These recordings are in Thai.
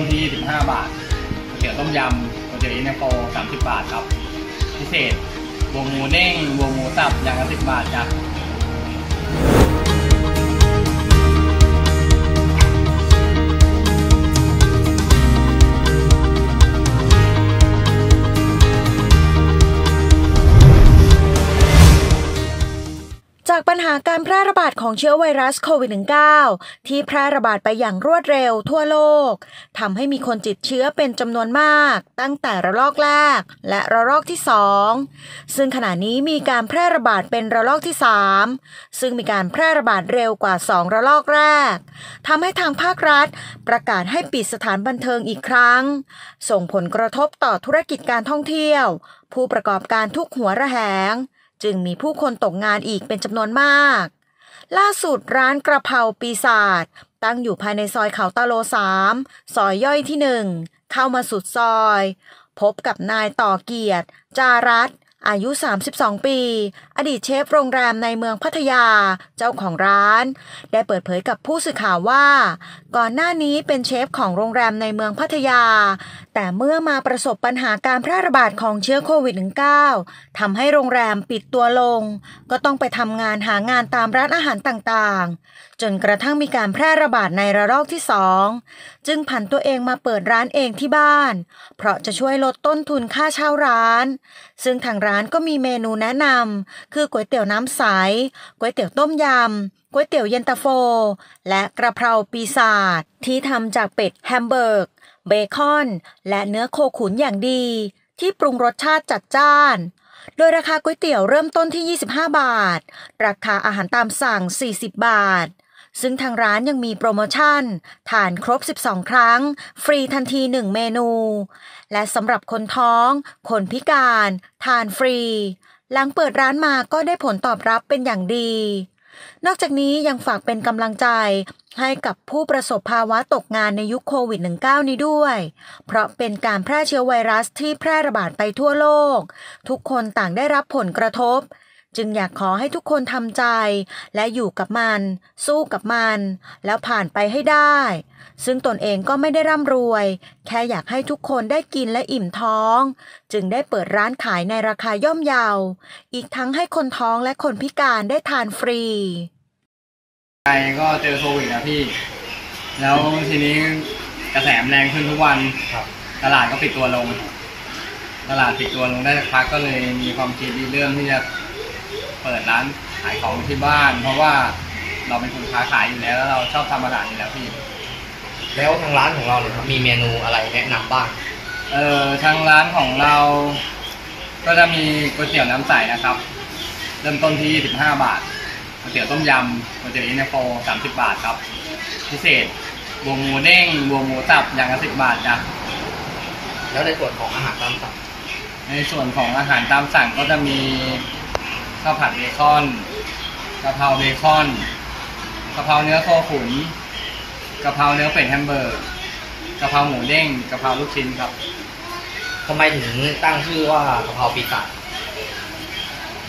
มที่ 15 บาทก๋วยเตี๋ยวต้มยำก๋วยเตี๋ยวอินเตอร์โฟ30 บาทครับ พิเศษบวงหมูเด้งบวงหมูสับอย่างละ10 บาทจ้ะ จากปัญหาการแพร่ระบาดของเชื้อไวรัสโควิด -19 ที่แพร่ระบาดไปอย่างรวดเร็วทั่วโลกทำให้มีคนติดเชื้อเป็นจำนวนมาก ตั้งแต่ระลอกแรก และระลอกที่ 2 ซึ่งขณะนี้มีการแพร่ระบาดเป็นระลอกที่ 3 ซึ่งมีการแพร่ระบาดเร็วกว่า 2 ระลอกแรกทำให้ทางภาครัฐ ประกาศให้ปิดสถานบันเทิงอีกครั้ง ส่งผลกระทบต่อธุรกิจการท่องเที่ยว ผู้ประกอบการทุกหัวระแหง จึงมีผู้คนตกงานอีกเป็นจำนวนมาก ล่าสุดร้านกระเพราปีศาจตั้งอยู่ภายในซอยเขาตาโลสามซอยย่อยที่หนึ่งเข้ามาสุดซอย พบกับนายต่อเกียรติจารัต อายุ 32 ปี อดีตเชฟโรงแรมในเมืองพัทยา เจ้าของร้าน ได้เปิดเผยกับผู้สื่อข่าวว่า ก่อนหน้านี้เป็นเชฟของโรงแรมในเมืองพัทยา แต่เมื่อมาประสบปัญหาการแพร่ระบาดของเชื้อโควิด -19 ทำให้โรงแรมปิดตัวลง ก็ต้องไปทำงานหางานตามร้านอาหารต่างๆ จนกระทั่งมีการแพร่ระบาดในระลอกที่สองจึงผันตัวเองมาเปิดร้านเองที่บ้าน เพราะจะช่วยลดต้นทุนค่าเช่าร้าน ซึ่งทางร้านก็มีเมนูแนะนำคือก๋วยเตี๋ยวน้ำใสก๋วยเตี๋ยวต้มยำก๋วยเตี๋ยวเย็นตาโฟ และกระเพราปีศาจที่ทำจากเป็ดแฮมเบอร์กเบคอน และเนื้อโคขุนอย่างดี ที่ปรุงรสชาติจัดจ้านโดยราคาก๋วยเตี๋ยวเริ่มต้นที่ 25 บาท ราคาอาหารตามสั่ง 40 บาท ซึ่งทางร้านยังมีโปรโมชั่น ทานครบ 12 ครั้ง ฟรีทันที 1 เมนู และสำหรับคนท้อง คนพิการ ทานฟรี หลังเปิดร้านมาก็ได้ผลตอบรับเป็นอย่างดี นอกจากนี้ยังฝากเป็นกำลังใจให้กับผู้ประสบภาวะตกงานในยุคโควิด -19 นี้ด้วย เพราะเป็นการแพร่เชื้อไวรัสที่แพร่ระบาดไปทั่วโลก ทุกคนต่างได้รับผลกระทบ จึงอยากขอให้ทุกคนทำใจ และอยู่กับมัน สู้กับมัน แล้วผ่านไปให้ได้ ซึ่งตนเองก็ไม่ได้ร่ำรวย แค่อยากให้ทุกคนได้กินและอิ่มท้อง จึงได้เปิดร้านขายในราคาย่อมเยา อีกทั้งให้คนท้องและคนพิการได้ทานฟรีไทยก็เจอโควิดนะพี่ แล้วทีนี้กระแสมแรงขึ้นทุกวันครับตลาดก็ปิดตัวลง ตลาดปิดตัวลงได้สักพักก็เลยมีความคิดเรื่องที่จะ เปิดร้านขายของที่บ้าน เพราะว่าเราเป็นคนค้าขายอยู่แล้วแล้วเราชอบทำอาหารอยู่แล้วพี่ แล้วทางร้านของเราเนี่ยครับมีเมนูอะไรแนะนำบ้าง เอ่อทางร้านของเรา ก็จะมีก๋วยเตี๋ยวน้ำใสนะครับ เริ่มต้นที่ 15 บาทก๋วยเตี๋ยวต้มยำก๋วยเตี๋ยวอินเตอร์โฟ30 บาทครับ พิเศษบวงหมูเด้งบวงหมูสับอย่างละ10 บาทจ้ะแล้วในส่วนของอาหารตามสั่งในส่วนของอาหารตามสั่งก็จะมี ข้าวผัดเบคอนกะเพราเบคอนกะเพราเนื้อโคขุนกะเพราเนื้อเป็ดแฮมเบอร์กกะเพราหมูเด้งกะเพราลูกชิ้นครับ ทำไมถึงตั้งชื่อว่ากะเพราปีศาจ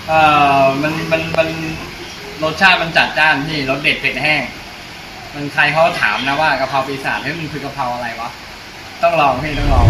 เอ่อมันมันมันรสชาติมันจัดจ้านพี่รสเด็ดเผ็ดแห้ง มันใครเขาถามนะว่ากะเพราปีศาจเฮ้ยมันคือกะเพราอะไรวะ ต้องลองพี่ต้องลอง